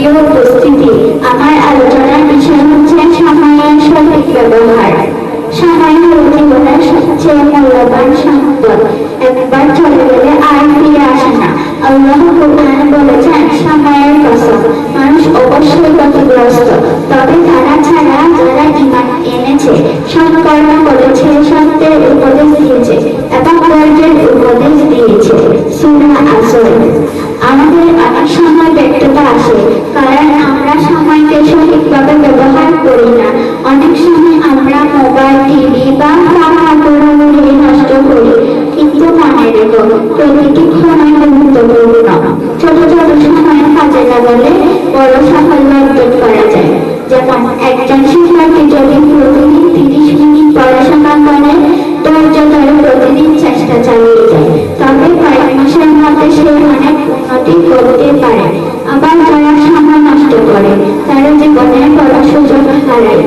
প্রিয় উপস্থিতি আমার আলোচনার বিষয় হচ্ছে সময়ের সঠিক ব্যবহার। সময় আমরা মোবাইল, টিভি বা টাকা ঘোরাঘুরি নষ্ট করি, কিন্তু মনে রেখো, প্রতিটি সময় গুরুত্বপূর্ণ ছোট ছোট সময় কাজে লাগালে বড় সাফল্য অর্জন করা যায়। যেমন একজন শিক্ষার্থী যদি প্রতিদিন তিরিশ মিনিট পড়াশোনা করে ধৈর্য ধরে প্রতিদিন চেষ্টা চালিয়ে যায়। তবে কয়েক মাসের মধ্যে সে অনেক উন্নতি করতে পারে। আবার যারা সময় নষ্ট করে, তারা জীবনে বড় সুযোগ হারায়।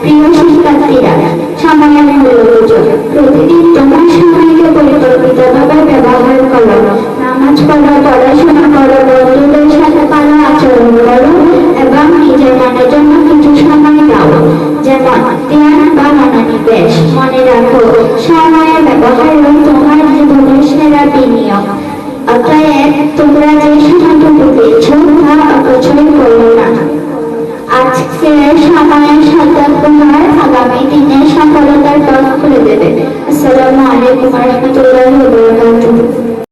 প্রিয় শিক্ষার্থীরা সময়ের মূল্য প্রতিদিন তোমার সময়কে পরিকল্পিতভাবে ব্যবহার করো নামাজ পড়ো পড়াশোনা করো বন্ধুদের সাথে ভালো আচরণ এবং নিজের মনের জন্য কিছু সময় দাও। যেমন সময়ের সতর্কতার আগামী দিনে সফলতার